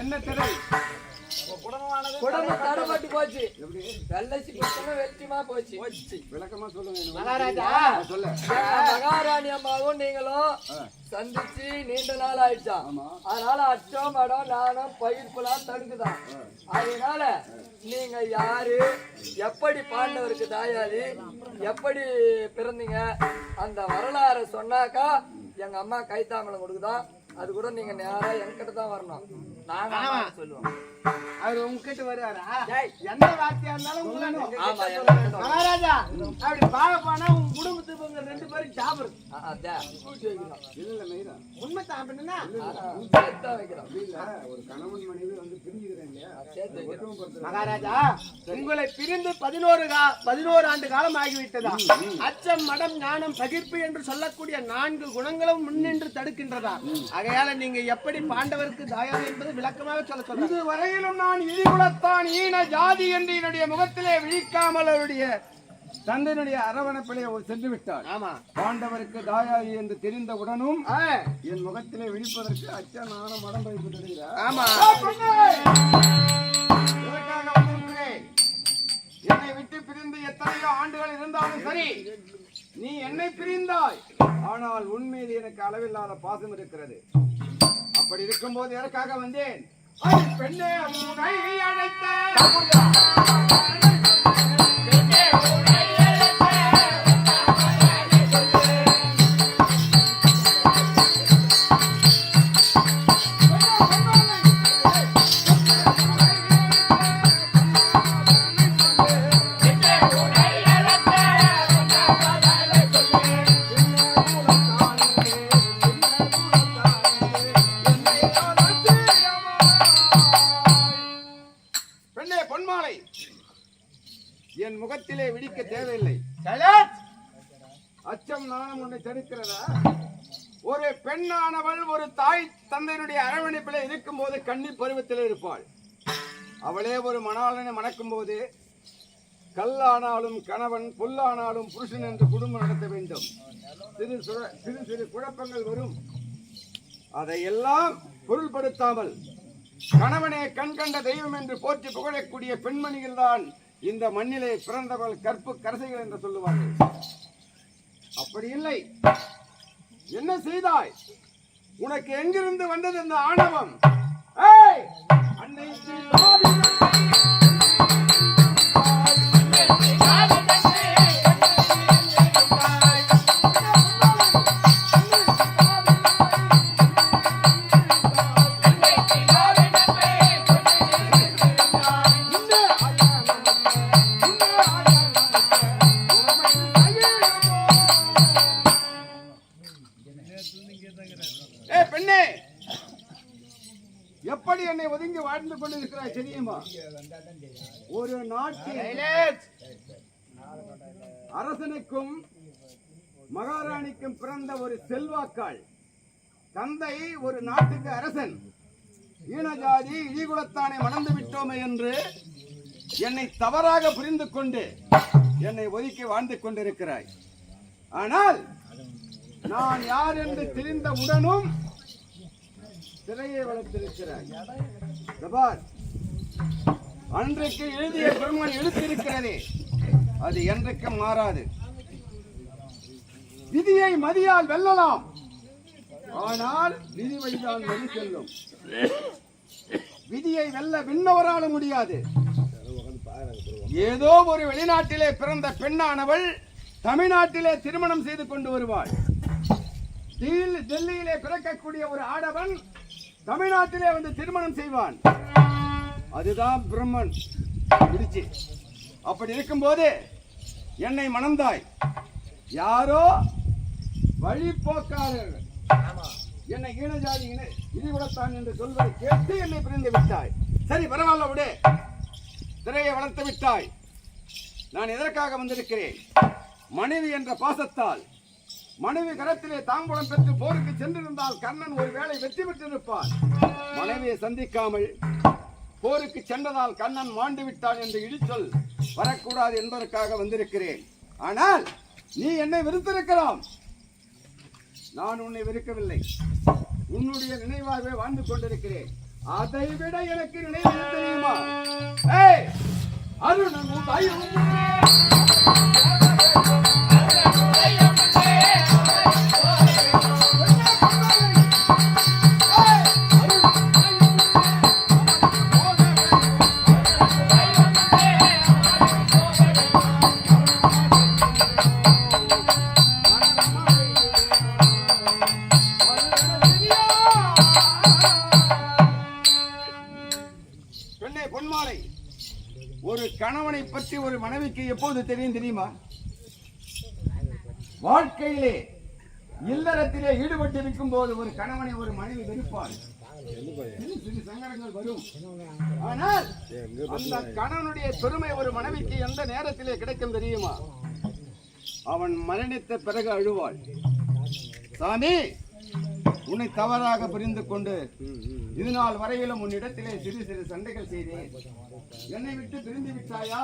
என்ன திரை? குடும்பம் தடப்பட்டு போச்சு. வெள்ளச்சி குடும்பம் வெற்றிமா போச்சு. விளக்கமா சொல்லுங்க. மகாராஜா. சொல்ல மகாராணி அம்மாவும் நீங்களும் சந்திச்சு நீண்ட நாள் ஆயிடுச்சா? அதனால அச்சம் மடம் நாணம் பயிர்ப்புலாம் தடுக்குதான் அதனால நீங்க யாரு? எப்படி பாண்டவருக்கு தாயாரி எப்படி பிறந்தீங்க? அந்த வரலாறு சொன்னாக்கா எங்க அம்மா கைத்தாமலம் கொடுக்குதான் அது கூட நீங்க நேரா என்கிட்ட தான் வரணும். சொல்லுவோம் அவர் உங்ககிட்ட வருவாரா? டேய். எந்த வார்த்தையா இருந்தாலும். மகாராஜா அப்படி பார்க்க போனா உங்க குடும்பத்துக்கு உங்க ரெண்டு பேரும் உண்மை சாப்பிடுனா ஒரு கணவன் மனைவி வந்து பிரிஞ்சுக்கிறேன். மகாராஜா உங்களை பிரிந்து பதினோரு கா பதினோரு ஆண்டு காலம் ஆகிவிட்டதா அச்சம் மடம் ஞானம் பகிர்ப்பு என்று சொல்லக்கூடிய நான்கு குணங்களும் முன்னின்று தடுக்கின்றதா? ஆகையால நீங்க எப்படி பாண்டவருக்கு தாயார் என்பது விளக்கமாக சொல்ல சொல்றேன். இதுவரையிலும் நான் இழிகுலத்தான் ஈன ஜாதி என்று என்னுடைய முகத்திலே விழிக்காமல் அவருடைய தந்தையினுடைய அரவணைப்பிலே சென்று விட்டார். ஆமா. பாண்டவருக்கு தாயாரி என்று தெரிந்தவுடனும் என் முகத்திலே விழிப்பதற்கு அச்ச நாண மடம் வைப்பு தருகிறார் ஆமா. என்னை விட்டு பிரிந்து எத்தனையோ ஆண்டுகள் இருந்தாலும் சரி நீ என்னை பிரிந்தாய். ஆனால் மீது எனக்கு அளவில்லாத பாசம் இருக்கிறது. அப்படி இருக்கும்போது எதற்காக வந்தேன்? ஐ, பெண்ணே அழைத்த அவளே ஒரு மணாளனை மணக்கும் போது கல்லானாலும் கணவன் புல்லானாலும் புருஷன் என்று குடும்பம் நடத்த வேண்டும். சிறு சிறு சிறு குழப்பங்கள் வரும். அதையெல்லாம் பொருள்படுத்தாமல் கணவனே கண் கண்ட தெய்வம் என்று போற்றி புகழக்கூடிய பெண்மணிகள் தான் இந்த மண்ணிலே பிறந்தவள் கற்பு கரசைகள் என்று சொல்லுவார்கள். அப்படி இல்லை. என்ன செய்தாய்? உனக்கு எங்கிருந்து வந்தது இந்த ஆணவம்? ஏய்! அன்னை எப்படி என்னை ஒதுங்கி வாழ்ந்து கொண்டிருக்கிறாய் தெரியுமா? ஒரு நாட்டில் அரசனுக்கும் மகாராணிக்கும் பிறந்த ஒரு செல்வாக்காள். தந்தை ஒரு நாட்டுக்கு அரசன். ஈனஜாதி இழிகுலத்தானே மணந்து விட்டோமே என்று என்னை தவறாக புரிந்து கொண்டு என்னை ஒதுக்கி வாழ்ந்து கொண்டிருக்கிறாய். ஆனால் நான் யார் என்று தெரிந்த உடனும் சிறையை வளர்த்திருக்கிறாய். இந்த அன்றைக்கு எழுதிய பெருமான் எழுத்திருக்கிறதே. அது என்றைக்கும் மாறாது. விதியை மதியால் வெல்லலாம். ஆனால் விதி வழிதான் வழி செல்லும். விதியை வெல்ல விண்ணவரால முடியாது. ஏதோ ஒரு வெளிநாட்டிலே பிறந்த பெண்ணானவள் தமிழ்நாட்டிலே திருமணம் செய்து கொண்டு வருவாள். டெல்லியிலே பிறக்கக்கூடிய ஒரு ஆடவன் தமிழ்நாட்டிலே வந்து திருமணம் செய்வான். அதுதான் பிரம்மன். முடிச்சு அப்படி இருக்கும்போது என்னை மணந்தாய். யாரோ வழிபோக்காளர்கள் என்னை ஈனஜாதி இன இழிகுலத்தான் என்று சொல்வதை கேட்டு என்னை பிரிந்து விட்டாய். சரி பரவாயில்ல விடு. திரையை வளர்த்து விட்டாய். நான் எதற்காக வந்திருக்கிறேன்? மனைவி என்ற பாசத்தால். மனைவி கரத்திலே தாம்பூலம் பெற்று போருக்கு சென்றிருந்தால் கர்ணன் ஒரு வேளை வெற்றி பெற்றிருப்பான் மனைவியை சந்திக்காமல் போருக்கு சென்றதால் கண்ணன் மாண்டு விட்டான் என்று இடிச்சொல் வரக்கூடாது என்பதற்காக வந்திருக்கிறேன். ஆனால் நீ என்னை வெறுத்திருக்கலாம். நான் உன்னை வெறுக்கவில்லை. உன்னுடைய நினைவாகவே வாழ்ந்து கொண்டிருக்கிறேன். அதை விட எனக்கு நினைவு என்ன தெரியுமா? ஏய் மனைவிக்கு எப்போது தெரியும் தெரியுமா? வாழ்க்கையிலே இல்லறத்திலே ஈடுபட்டிருக்கும் போது ஒரு கணவனை ஒரு மனைவி வெறுப்பார். சிறு சங்கடங்கள் வரும். ஆனால் அந்த கணவனுடைய பெருமை ஒரு மனைவிக்கு எந்த நேரத்திலே கிடைக்கும் தெரியுமா? அவன் மரணித்த பிறகு அழுவாள். சாமி உன்னை தவறாக புரிந்து கொண்டு இது வரையிலும் உன்னிடத்திலே சிறு சிறு சண்டைகள் செய்தேன். என்னை விட்டு பிரிந்து விட்டாயா?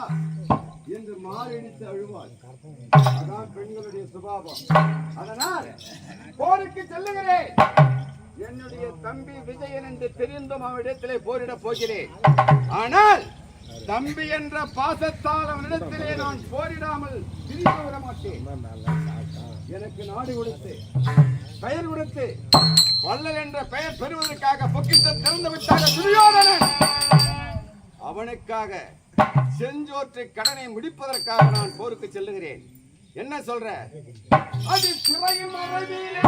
என்று மாரடித்து அழுவாள். அதான் பெண்களுடைய சுபாவம். அதனால் போருக்கு செல்லுகிறேன் என்னுடைய தம்பி விஜயன் என்று தெரிந்தும் அவனிடத்திலே போரிடப் போகிறேன். ஆனால் தம்பி என்ற பாசத்தால் அவனிடத்திலே நான் போரிடாமல் பிரிந்து விட மாட்டேன். எனக்கு நாடு கொடுத்து பெயர் கொடுத்து வள்ளல் என்ற பெயர் பெறுவதற்காக பொக்கிஷம் திறந்து விட்டாக துரியோதனன். அவனுக்காக செஞ்சோற்று கடனை முடிப்பதற்காக நான் போருக்கு செல்லுகிறேன். என்ன சொல்ற? அது சிறையும் மறைவிலே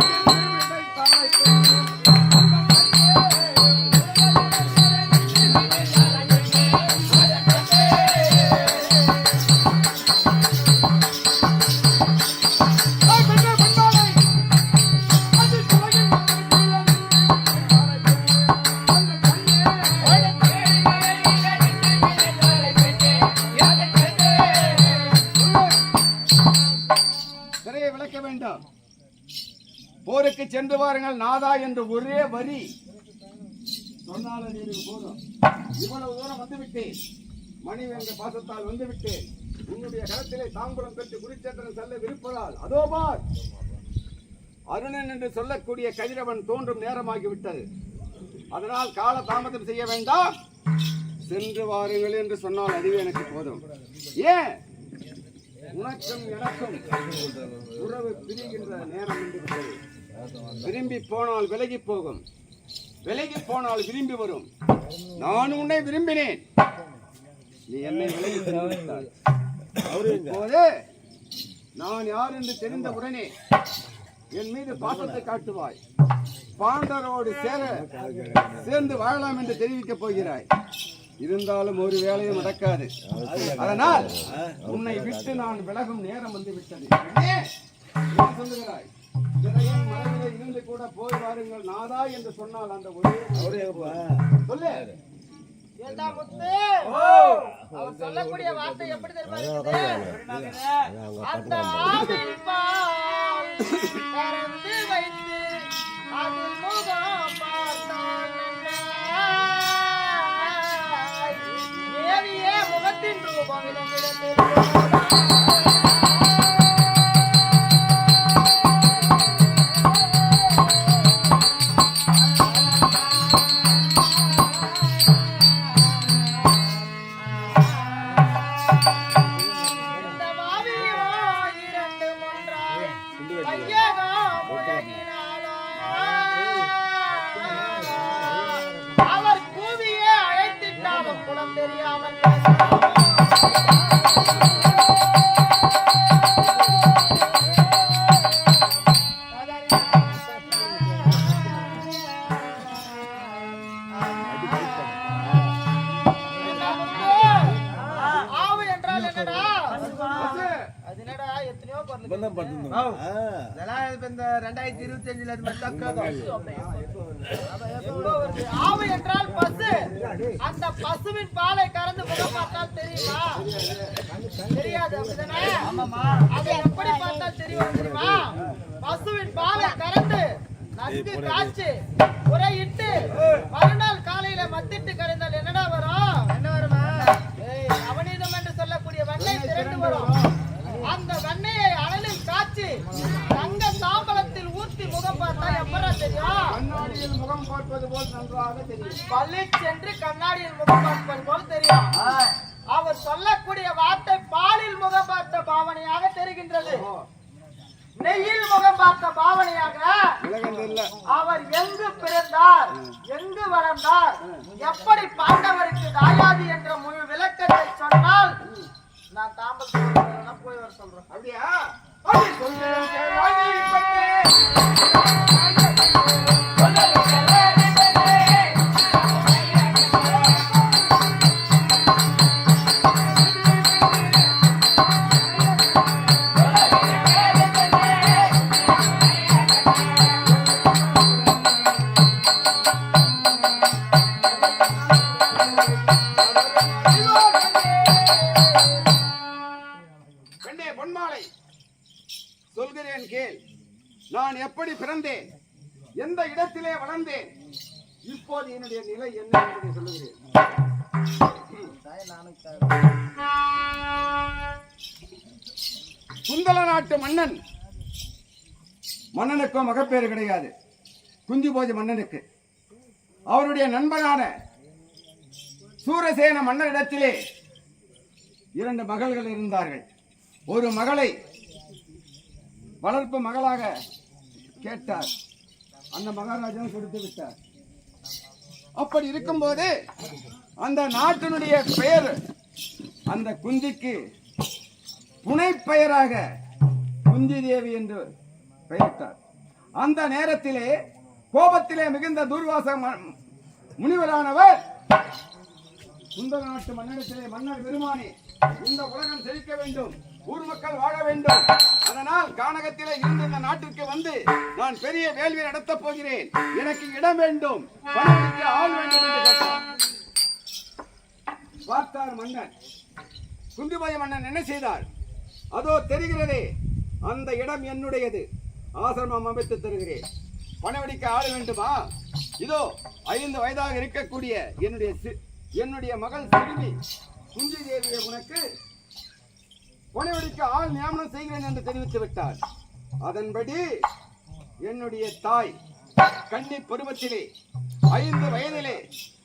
போருக்கு வாருங்கள் நாதா என்று ஒரே வரி. சொன்னாலும் எனக்கு போதும். இவ்வளவு தூரம் வந்துவிட்டேன். மணி என்ற பாசத்தால் வந்துவிட்டேன். உன்னுடைய கரத்திலே தாம்பரம் பெற்று குடிச்சேத்திரம் செல்ல விருப்பதால். அதோ பார். அருணன் என்று சொல்லக்கூடிய கதிரவன் தோன்றும் நேரமாகிவிட்டது. அதனால் கால தாமதம் செய்ய வேண்டாம். சென்று வாருங்கள் என்று சொன்னால் அதுவே எனக்கு போதும். ஏன்? உனக்கும் எனக்கும் உறவு பிரிகின்ற நேரம் என்று விரும்பி போனால் விலகி போகும். விலகி போனால் விரும்பி வரும். நான் உன்னை விரும்பினேன். நீ என்னை விலகி சென்று நான் யார் என்று தெரிந்த உடனே என் மீது பாசத்தை காட்டுவாய். பாண்டரோடு சேர சேர்ந்து வாழலாம் என்று தெரிவிக்கப் போகிறாய். இருந்தாலும் ஒரு வேலையும் நடக்காது. அதனால் உன்னை விட்டு நான் விலகும் நேரம் வந்து விட்டது. என்ன சொல்லுகிறாய்? சிறையின் மனதிலே இருந்து கூட போய் வாருங்கள் நாதா என்று சொன்னால் அந்த ஒரே சொல்லு? அவர் சொல்லக்கூடிய வார்த்தை எப்படி தெரியுமா இருக்குது? அந்த ஆவின் பால் கறந்து வைத்து அதில் முகம் பார்த்தான் நன்னாய். தேவியே முகத்தின் ரூபம் ரெண்டாயிரத்தி இருபத்தி அஞ்சுல வருது? ஆவு என்றால் பசுவின் பாலை கறந்து முகம் பார்த்தால் தெரியுமா? தெரியாது அப்படிதானே? அதை எப்படி பார்த்தால் தெரியும் தெரியுமா? பசுவின் பாலை கறந்து நன்கு காய்ச்சி உரையிட்டு மறுநாள் காலையில மத்திட்டு கரைந்தால் பார்ப்பது போல் நன்றாக தெரியும். பளிச்சென்று கண்ணாடியில் முகம் பார்ப்பது போல் தெரியும். அவர் சொல்லக்கூடிய வார்த்தை பாலில் முகம் பார்த்த பாவனையாக தெரிகின்றது. நெய்யில் முகம் பார்த்த பாவனையாக அவர் எங்கு பிறந்தார் எங்கு வளர்ந்தார் எப்படி பாண்டவருக்கு தாயாதி என்ற முழு விளக்கத்தை சொன்னால் நான் தாம்பரத்தில் போய் வர சொல்றேன். அப்படியா? அப்படி இடத்திலே இப்போது என்னுடைய நிலை என்ன என்பதை சொல்லுகிறேன் குந்தல நாட்டு மன்னன். மன்னனுக்கும் மகப்பேறு கிடையாது. குஞ்சுபோஜ மன்னனுக்கு. அவருடைய நண்பனான சூரசேன மன்னரிடத்திலே இரண்டு மகள்கள் இருந்தார்கள். ஒரு மகளை வளர்ப்பு மகளாக கேட்டார். அந்த மகாராஜா கொடுத்து விட்டார். அப்படி இருக்கும்போது அந்த நாட்டினுடைய பெயர் அந்த குந்திக்கு புனை பெயராக குந்தி தேவி என்று பெயரிட்டார். அந்த நேரத்திலே கோபத்திலே மிகுந்த துர்வாச முனிவரானவர் இந்த நாட்டு மன்னரிடத்திலே மன்னர் பெருமானி இந்த உலகம் செழிக்க வேண்டும். ஊர் மக்கள் வாழ வேண்டும். அதனால் கானகத்திலே இருந்து இந்த நாட்டிற்கு வந்து நான் பெரிய வேள்வி நடத்தப் போகிறேன். எனக்கு இடம் வேண்டும். பணிக்கு ஆள் வேண்டும் என்று கேட்டார். பார்த்தார் மன்னன். குந்திபாய மன்னன் என்ன செய்தார்? அதோ தெரிகிறதே அந்த இடம் என்னுடையது. ஆசிரமம் அமைத்து தருகிறேன். பணவடிக்க ஆள் வேண்டுமா? இதோ ஐந்து வயதாக இருக்கக்கூடிய என்னுடைய சி- என்னுடைய மகள் சிறுமி குஞ்சு தேவியை உனக்கு பணவடிக்க ஆள் நியமனம் செய்கிறேன் என்று தெரிவித்து விட்டார் அதன்படி என்னுடைய தாய் கன்னி பருவத்திலே ஐந்து வயதிலே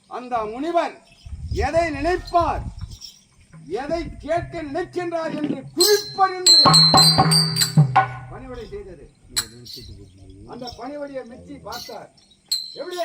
அந்த முனிவர் எதை நினைப்பார்? எதை கேட்க நினைக்கின்றார் என்று குறிப்பறிந்து பணிவடை செய்தது. அந்த பணிவடியை மெச்சி பார்த்தார். எப்படி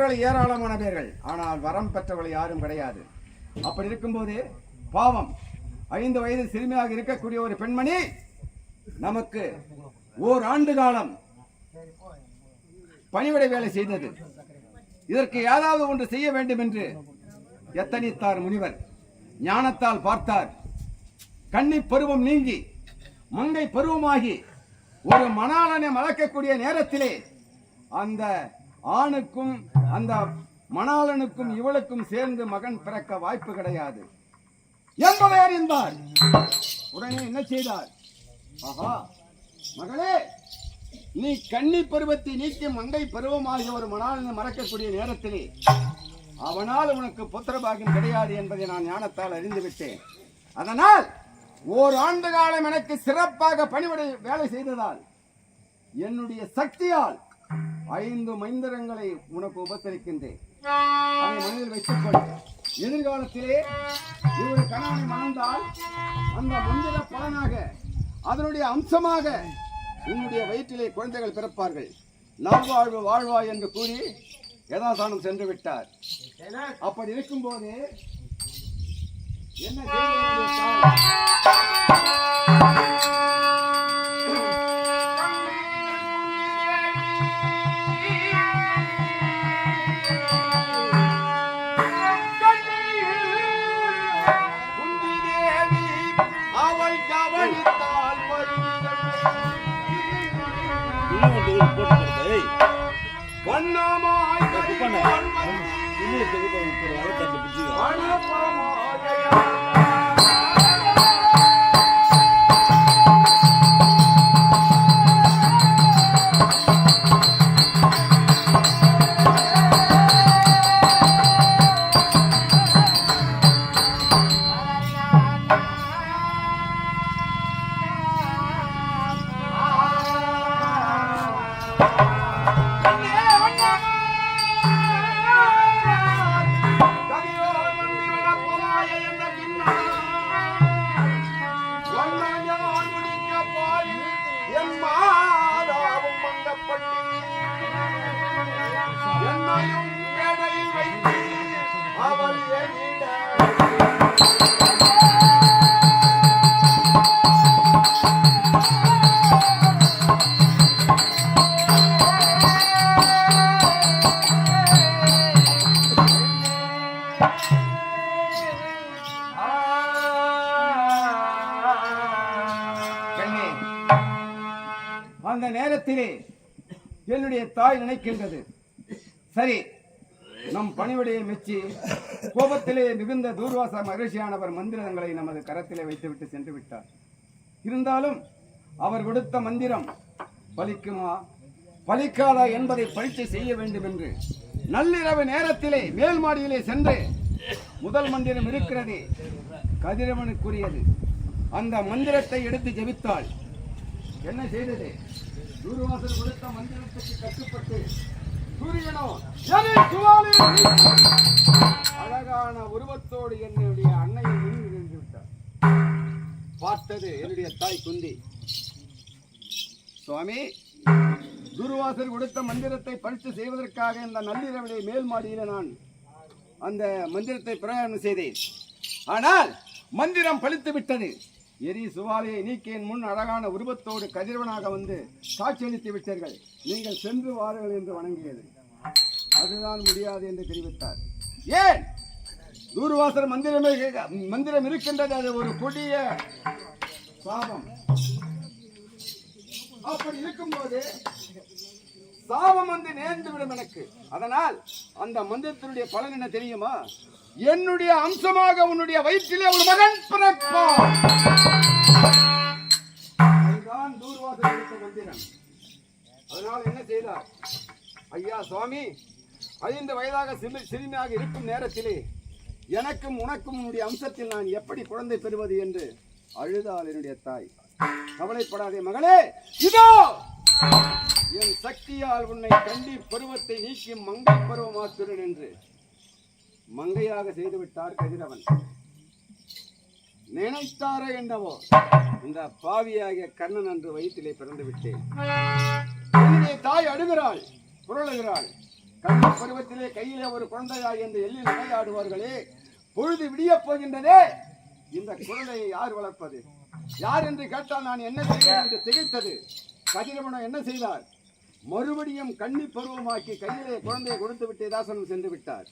பெற்றவர்கள் ஏராளமான பேர்கள் ஆனால் வரம் பெற்றவர்கள் யாரும் கிடையாது. அப்படி இருக்கும்போது பாவம். ஐந்து வயது சிறுமியாக இருக்கக்கூடிய ஒரு பெண்மணி நமக்கு ஓர் ஆண்டு காலம் பணிவிடை வேலை செய்தது. இதற்கு ஏதாவது ஒன்று செய்ய வேண்டும் என்று எத்தனித்தார் முனிவர். ஞானத்தால் பார்த்தார். கன்னி பருவம் நீங்கி மங்கை பருவமாகி ஒரு மணாளனை மலக்கக்கூடிய நேரத்திலே அந்த ஆணுக்கும் அந்த மணாளனுக்கும் இவளுக்கும் சேர்ந்து மகன் பிறக்க வாய்ப்பு கிடையாது. என்பதை அறிந்தார் உடனே என்ன செய்தார்? ஆஹா மகளே நீ கன்னி பருவத்தை நீக்கி மங்கை பருவமாகிய ஒரு மணாளனை மறக்கக்கூடிய நேரத்திலே அவனால் உனக்கு புத்திரபாகியம் கிடையாது என்பதை நான் ஞானத்தால் அறிந்து விட்டேன். அதனால் ஓர் ஆண்டு காலம் எனக்கு சிறப்பாக பணிவிடை வேலை செய்ததால் என்னுடைய சக்தியால் ஐந்து மைந்தரங்களை உனக்கு உபசரிக்கின்றேன். அதை மனதில் வைத்துக் கொள் எதிர்காலத்திலே இவர் கணவனை மணந்தால் அந்த மந்திர பலனாக அதனுடைய அம்சமாக உன்னுடைய வயிற்றிலே குழந்தைகள் பிறப்பார்கள். நல்வாழ்வு வாழ்வாய் என்று கூறி யதாசானம் சென்று விட்டார். அப்படி இருக்கும்போது என்ன வண்ணமாய் அந்த நேரத்திலே என்னுடைய தாய் நினைக்கின்றது. சரி நம் பணிவிடையை மெச்சி கோபத்திலே மிகுந்த தூர்வாச மகிழ்ச்சியானவர் மந்திரங்களை நமது கரத்திலே வைத்துவிட்டு சென்று விட்டார். இருந்தாலும் அவர் கொடுத்த மந்திரம் பலிக்குமா? பலிக்காதா என்பதை பரீட்சை செய்ய வேண்டும் என்று நள்ளிரவு நேரத்திலே மேல் மாடியிலே சென்று முதல் மந்திரம் இருக்கிறது கதிரவனுக்குரியது. அந்த மந்திரத்தை எடுத்து ஜெபித்தாள் என்ன செய்தது? தூர்வாசல் கொடுத்த மந்திரத்துக்கு கட்டுப்பட்டு சூரியனோ அழகான உருவத்தோடு என்னுடைய அன்னையை முன் நின்று விட்டார். பார்த்தது என்னுடைய தாய் குந்தி. சுவாமி குருவாசர் கொடுத்த மந்திரத்தை பரிசு செய்வதற்காக இந்த நள்ளிரவிலே மேல் மாடியில நான் அந்த மந்திரத்தை பிரயாணம் செய்தேன். ஆனால் மந்திரம் பலித்து விட்டது எரி சுவாலையை நீக்கியின் முன் அழகான உருவத்தோடு கதிரவனாக வந்து காட்சியளித்து விட்டீர்கள். நீங்கள் சென்று வாருங்கள் என்று வணங்கியது. அதுதான் முடியாது என்று தெரிவித்தார். ஏன்? தூர்வாசர் மந்திரமே இருக்க- மந்திரம் இருக்கின்றது. அது ஒரு கொடிய சாபம். அப்படி இருக்கும்போது சாபம் வந்து நேர்ந்து விடும் எனக்கு. அதனால் அந்த மந்திரத்தினுடைய பலன் என்ன தெரியுமா? என்னுடைய அம்சமாக உன்னுடைய வயிற்றிலே ஒரு மகன் பிறப்பான். அதுதான் அதனால் என்ன செய்தார்? ஐயா சுவாமி ஐந்து வயதாக சிறுமியாக இருக்கும் நேரத்திலே எனக்கும் உனக்கும் உன்னுடைய அம்சத்தில் நான் எப்படி குழந்தை பெறுவது என்று அழுதாள் என்னுடைய தாய். கவலைப்படாதே மகளே இதோ! என் சக்தியால் உன்னை கண்டி பருவத்தை நீக்கி மங்கை பருவமாக்குறேன் என்று மங்கையாக செய்துவிட்டார் கதிரவன். நினைத்தாரோ என்னவோ இந்த பாவியாகிய கண்ணன் என்று வயிற்றிலே பிறந்து விட்டேன். தாய் அழுகிறாள் புரளுகிறாள். கண்ண பருவத்திலே கையிலே ஒரு குழந்தையாய் என்று எல்லில் விளையாடுவார்களே பொழுது விடியப் போகின்றதே. இந்த குழந்தையை யார் வளர்ப்பது? யார் என்று கேட்டால் நான் என்ன செய்வேன் என்று திகைத்தது. கதிரவனம் என்ன செய்தார்? மறுபடியும் கண்ணி பருவமாக்கி கையிலே குழந்தையை கொடுத்து விட்டு தாசனம் சென்று விட்டார்.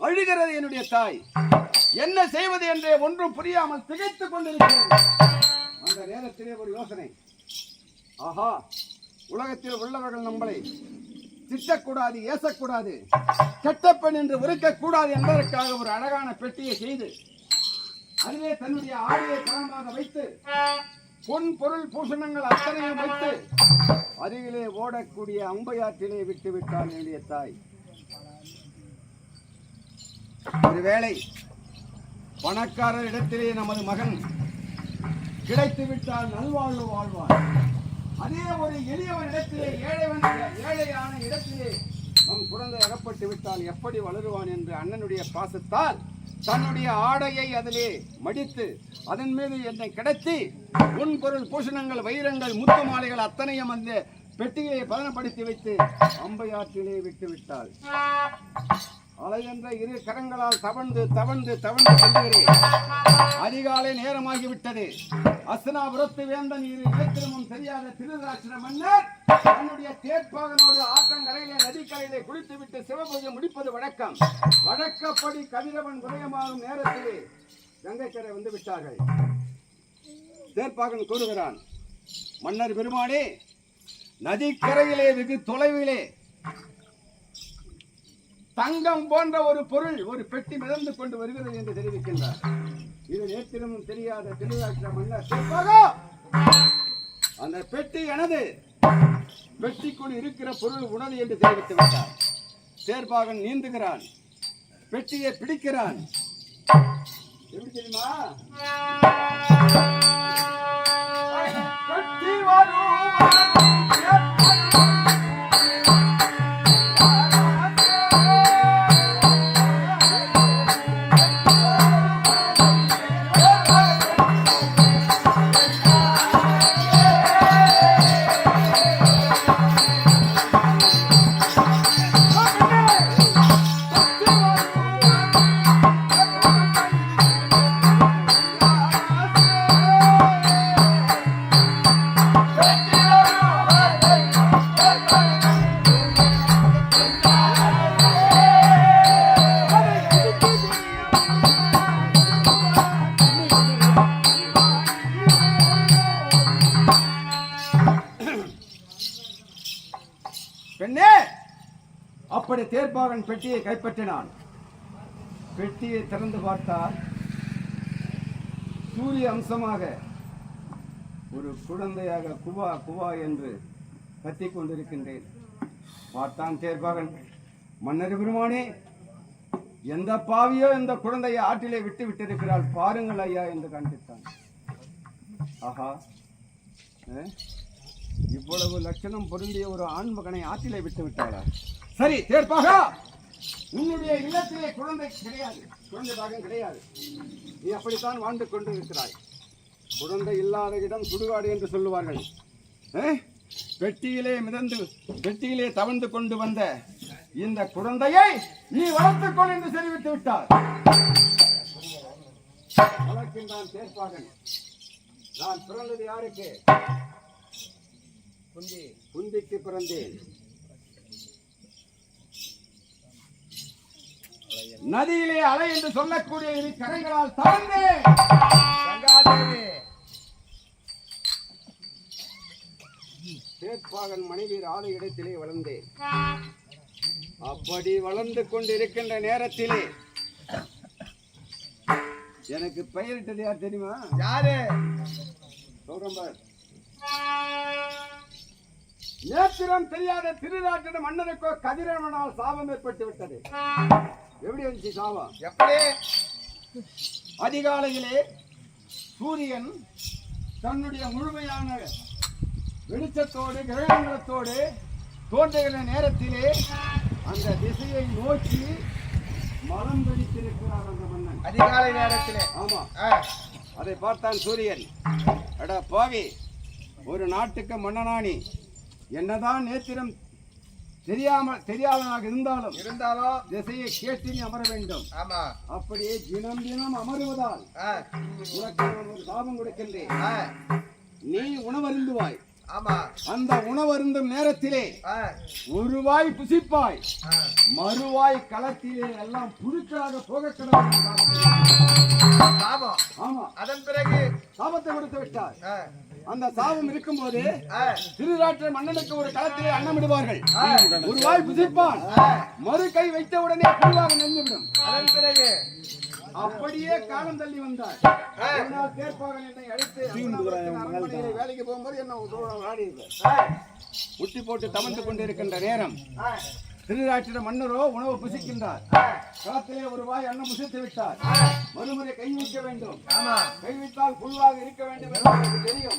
அழுகிறது என்னுடைய தாய். என்ன செய்வது என்றே ஒன்றும் புரியாமல் திகைத்துக் கொண்டிருக்கிறது. அந்த நேரத்திலே ஒரு யோசனை. ஆஹா உலகத்தில் உள்ளவர்கள் நம்மளை திட்டக்கூடாது ஏசக்கூடாது கெட்டப்பெண் என்று உரைக்கக்கூடாது என்பதற்காக ஒரு அழகான பெட்டியை செய்து அதிலே தன்னுடைய ஆடையை பணமாக வைத்து பொன் பொருள் பூஷணங்கள் அத்தனையும் வைத்து அருகிலே ஓடக்கூடிய அம்பையாற்றிலே விட்டு விட்டாள் என்னுடைய தாய். ஒருவேளை பணக்காரர் இடத்திலே நமது மகன் கிடைத்து விட்டால் நல்வாழ்வு வாழ்வார். அதே ஒரு எளியவன் இடத்திலே ஏழைவன் ஏழையான இடத்திலே நம் குழந்தை அகப்பட்டு விட்டால் எப்படி வளருவான் என்று அண்ணனுடைய பாசத்தால் தன்னுடைய ஆடையை அதிலே மடித்து அதன் மீது என்னை கிடத்தி உன் பொருள் பூஷணங்கள் வைரங்கள் முத்து மாலைகள் அத்தனையும் அந்த பெட்டியை பதனப்படுத்தி வைத்து அம்பையாற்றிலே விட்டு விட்டாள். அலையென்ற இரு கரங்களால் தவழ்ந்து தவழ்ந்து தவழ்ந்து செல்கிறேன் அதிகாலை நேரமாகிவிட்டது. விட்டது வேந்தன் இரு இலக்கிரமும் தெரியாத திருதராட்சண மன்னர் தன்னுடைய தேர்ப்பாகனோடு ஆற்றங்கரையிலே நதிக்கரையிலே குளித்துவிட்டு சிவபூஜை முடிப்பது வழக்கம். வழக்கப்படி கதிரவன் உதயமாகும் நேரத்திலே கங்கைக்கரை வந்து விட்டார்கள். தேர்ப்பாகன் கூறுகிறான் மன்னர் பெருமானே நதிக்கரையிலே வெகு தொலைவிலே தங்கம் போன்ற ஒரு பொருள் ஒரு பெட்டி மிதந்து கொண்டு வருகிறது என்று தெரிவிக்கின்றார். இது நேத்திரமும் தெரியாத திருவிழா மன்னர் அந்த பெட்டி எனது. பெட்டிக்குள் இருக்கிற பொருள் உணவு என்று தெரிவித்து விட்டார். சேர்பாகன் நீந்துகிறான். பெட்டியை பிடிக்கிறான். எப்படி தெரியுமா? பெட்டி பெண்ணே அப்படி பெட்டியை கைப்பற்றினான். பெட்டியை திறந்து பார்த்தால் சூரிய அம்சமாக ஒரு குழந்தையாக குவா குவா என்று கத்திக் கொண்டிருக்கின்றேன். பார்த்தான் தேர்பாகன் மன்னர் பெருமானே எந்த பாவியோ இந்த குழந்தையை ஆற்றிலே விட்டு விட்டிருக்கிறாள். பாருங்கள் ஐயா என்று காண்பித்தான் ஆஹா இவ்வளவு லட்சணம் பொருந்திய ஒரு ஆண் மகனை ஆற்றிலே விட்டு விட்டாளா? சரி தேர்ப்பாக உன்னுடைய இல்லத்திலே குழந்தை கிடையாது. குழந்தை பாகம் கிடையாது. நீ அப்படித்தான் வாழ்ந்து கொண்டு இருக்கிறாய் குழந்தை இல்லாத இடம் சுடுகாடு என்று சொல்லுவார்கள். அஹ்? பெட்டியிலே மிதந்து பெட்டியிலே தவழ்ந்து கொண்டு வந்த இந்த குழந்தையை நீ வளர்த்துக்கொள் என்று தெரிவித்து விட்டார் வளர்க்கின்றான் தேர்ப்பாகன் நான் பிறந்தது யாருக்கு? குந்தி குந்திக்கு பிறந்தேன். நதியிலே அலை என்று சொல்லக்கூடிய இரு கரைகளால் தவழ்ந்தேன் சேட்பாகன் மனைவி ஆலை இடத்திலே வளர்ந்தேன் அப்படி வளர்ந்து கொண்டிருக்கின்ற நேரத்திலே. எனக்கு பெயரிட்டது யார் தெரியுமா? யாரு? சொல்றேன். நேத்திரம் தெரியாத திருநாட்டின மன்னனுக்கோ கதிரவனால் சாபம் ஏற்பட்டு விட்டது. எப்படி வந்துச்சு சாபம்? எப்படி? அதிகாலையிலே சூரியன் தன்னுடைய முழுமையான வெளிச்சத்தோடு கிரகணங்களத்தோடு தோன்றுகிற நேரத்திலே அந்த திசையை நோக்கி மலம் வெடித்திருக்கிறார் அந்த மன்னன். அதிகாலை நேரத்திலே. ஆமா. அதை பார்த்தான் சூரியன். அட பாவி ஒரு நாட்டுக்கு மன்னனானி. என்னதான் நேத்திரம் தெரியாமல் தெரியாதவனாக இருந்தாலும் இருந்தாலும் திசையை கேட்டு நீ அமர வேண்டும். ஆமா. அப்படியே தினம் தினம் அமருவதால் உனக்கு நான் ஒரு சாபம் கொடுக்கின்றேன். நீ உணவருந்துவாய். ஆமா. அந்த உணவருந்தும் நேரத்திலே ஆ, ஒரு வாய் புசிப்பாய். மறுவாய் களத்திலே எல்லாம் புழுக்களாக போக கிடக்கும் ஆமா. அதன் பிறகு சாபத்தை கொடுத்து விட்டார் அந்த சாபம் இருக்கும்போது திருநாட்டு மன்னனுக்கு ஒரு களத்திலே அன்னமிடுவார்கள். ஒரு வாய் புசிப்பான் மறு கை வைத்த உடனே புழுவாக நின்றுவிடும். அதன் பிறகு அப்படியே காலம் தள்ளி வந்தார். தேர்ப்பாகன் என்னை அழைத்து வேலைக்கு போகும்போது என்ன ஆடி ஆ, முட்டி போட்டு தமந்து கொண்டிருக்கின்ற நேரம். திருநாட்டின மன்னரோ உணவு புசிக்கின்றார். களத்திலே ஒரு வாய் அன்னம் புசித்து விட்டார். மறுமுறை கை வைக்க வேண்டும். கை வைத்தால் புழுவாக இருக்க வேண்டும் என்று தெரியும்.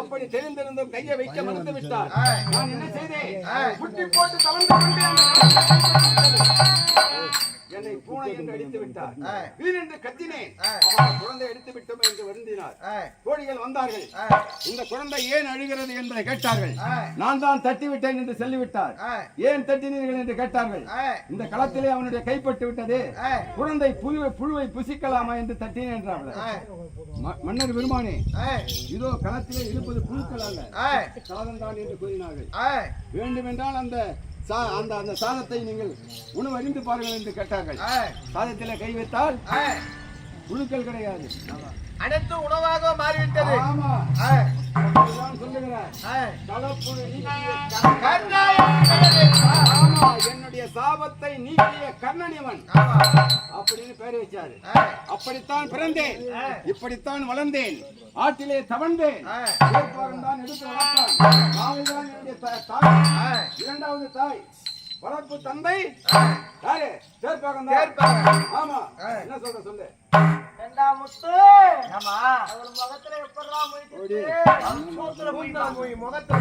அப்படி தெரிந்திருந்தும் கையை வைக்க மறுத்து விட்டார். நான் என்ன செய்தேன்? முட்டி போட்டு தவழ்ந்து கொண்டு அந்த களத்தை கைப்பற்றிவிட்டது. என்னை பூனை என்று அடித்து விட்டார். என்று கத்தினேன். குழந்தை எடுத்து விட்டோம் என்று வருந்தினார். ஆ, கோழிகள் வந்தார்கள். இந்த குழந்தை ஏன் அழுகிறது என்பதை கேட்டார்கள். நான் தான் தட்டி விட்டேன் என்று சொல்லிவிட்டார். ஏன் தட்டினீர்கள் என்று கேட்டார்கள். இந்த களத்திலே அவனுடைய கைப்பட்டு விட்டது. குழந்தை புழுவை புழுவை புசிக்கலாமா என்று தட்டினேன் என்றார்கள் மன்னர் பெருமானே இதோ களத்திலே இருப்பது புழுக்கள் அல்ல. ஆ, சாதம்தான் என்று கூறினார்கள். வேண்டுமென்றால் அந்த அந்த அந்த சாதத்தை நீங்கள் உணவு அறிந்து பாருங்கள் என்று கேட்டார்கள். சாதத்திலே கை வைத்தால். புழுக்கள் கிடையாது. அனைத்து உணவாக மாறிவிட்டது. என்னுடைய சாபத்தை நீக்கிய கர்ணன் இவன். ஆமா. அப்படின்னு பேர் வச்சாரு. அப்படித்தான் பிறந்தேன். இப்படித்தான் வளர்ந்தேன். ஆற்றிலே தவழ்ந்தேன். தான் எடுத்து வளர்த்தான். என்னுடைய தாய். இரண்டாவது தாய். வளர்ப்பு தந்தை. யாரு? சேர்ப்பாகன். ஆமா. என்ன சொல்ற சொல்லு? ஏண்டா முத்து? ஆமா அவர் முகத்துல எப்பறா மூயிட்டு முகத்துல மூயிட்டு முகத்துல